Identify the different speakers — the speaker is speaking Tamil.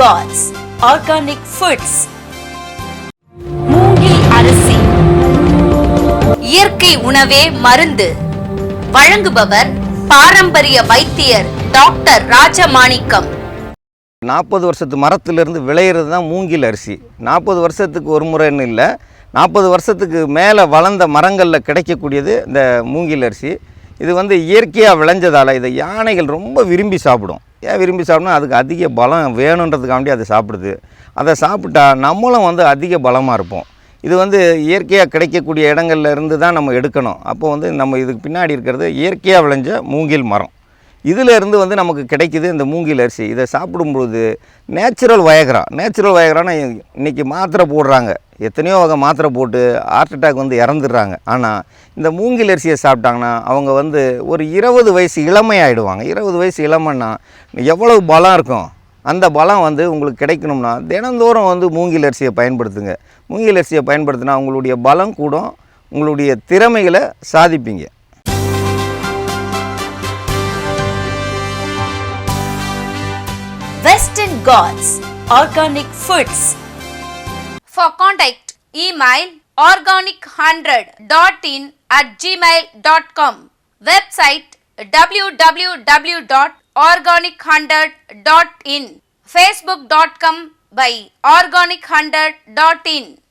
Speaker 1: காட்ஸ் ஆர்கானிக் ஃபுட்ஸ் மூங்கில் அரிசி. இயற்கை உணவே மருந்து. வழங்குபவர் பாரம்பரிய வைத்தியர் டாக்டர் ராஜமாணிக்கம்.
Speaker 2: நாற்பது வருஷத்து மரத்திலிருந்து விளையிறது தான் மூங்கில் அரிசி. நாற்பது வருஷத்துக்கு ஒரு முறைன்னு இல்லை. நாற்பது வருஷத்துக்கு மேலே வளர்ந்த மரங்களில் கிடைக்கக்கூடியது இந்த மூங்கில் அரிசி. இது வந்து இயற்கையாக விளைஞ்சதால் இதை யானைகள் ரொம்ப விரும்பி சாப்பிடும். ஏன் விரும்பி சாப்பிடணும்? அதுக்கு அதிக பலம் வேணுன்றதுக்காண்டி அதை சாப்பிடுது. அதை சாப்பிட்டா நம்மளும் வந்து அதிக பலமாக இருப்போம். இது வந்து இயற்கையாக கிடைக்கக்கூடிய இடங்கள்ல இருந்து தான் நம்ம எடுக்கணும். அப்போ வந்து நம்ம இதுக்கு பின்னாடி இருக்கிறது இயற்கையாக விளைஞ்ச மூங்கில் மரம். இதிலேருந்து வந்து நமக்கு கிடைக்கிது இந்த மூங்கில் அரிசி. இதை சாப்பிடும்பொழுது நேச்சுரல் வயகரா நேச்சுரல் வயகரான்னு இன்றைக்கி மாத்திரை போடுறாங்க. எத்தனையோ வகை மாத்திரை போட்டு ஹார்ட் அட்டாக் வந்து இறந்துடுறாங்க. ஆனால் இந்த மூங்கில் அரிசியை சாப்பிட்டாங்கன்னா அவங்க வந்து ஒரு இருபது வயசு இளமையாயிடுவாங்க. இருபது வயசு இளமைன்னா எவ்வளவு பலம் இருக்கும்? அந்த பலம் வந்து உங்களுக்கு கிடைக்கணும்னா தினந்தோறும் வந்து மூங்கில் அரிசியை பயன்படுத்துங்க. மூங்கில் அரிசியை பயன்படுத்தினா உங்களுடைய பலம் கூடும் உங்களுடைய திறமைகளை சாதிப்பீங்க.
Speaker 1: Western ghats organic foods
Speaker 3: For contact, email organic100.in at gmail.com. Website www.organic100.in. Facebook.com by organic100.in.